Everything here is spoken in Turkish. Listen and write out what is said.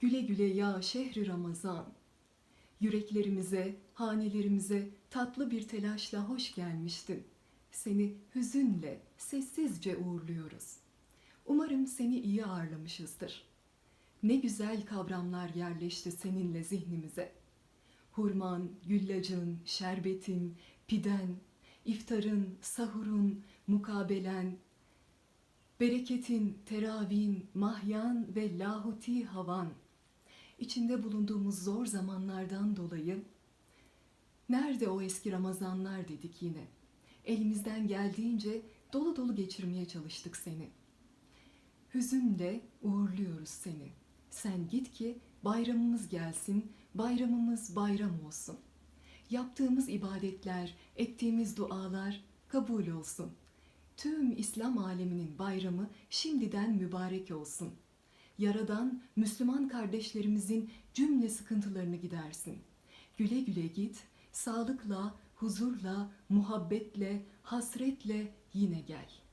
Güle güle ya şehri Ramazan. Yüreklerimize, hanelerimize tatlı bir telaşla hoş gelmiştin. Seni hüzünle, sessizce uğurluyoruz. Umarım seni iyi ağırlamışızdır. Ne güzel kavramlar yerleşti seninle zihnimize. Hurman, güllacın, şerbetin, piden, iftarın, sahurun, mukabelen, bereketin, teravin, mahyan ve lahuti havan. İçinde bulunduğumuz zor zamanlardan dolayı nerede o eski Ramazanlar dedik yine. Elimizden geldiğince dolu dolu geçirmeye çalıştık seni. Hüzünle uğurluyoruz seni. Sen git ki bayramımız gelsin, bayramımız bayram olsun. Yaptığımız ibadetler, ettiğimiz dualar kabul olsun. Tüm İslam aleminin bayramı şimdiden mübarek olsun. Yaradan Müslüman kardeşlerimizin cümle sıkıntılarını gidersin. Güle güle git, sağlıkla, huzurla, muhabbetle, hasretle yine gel.''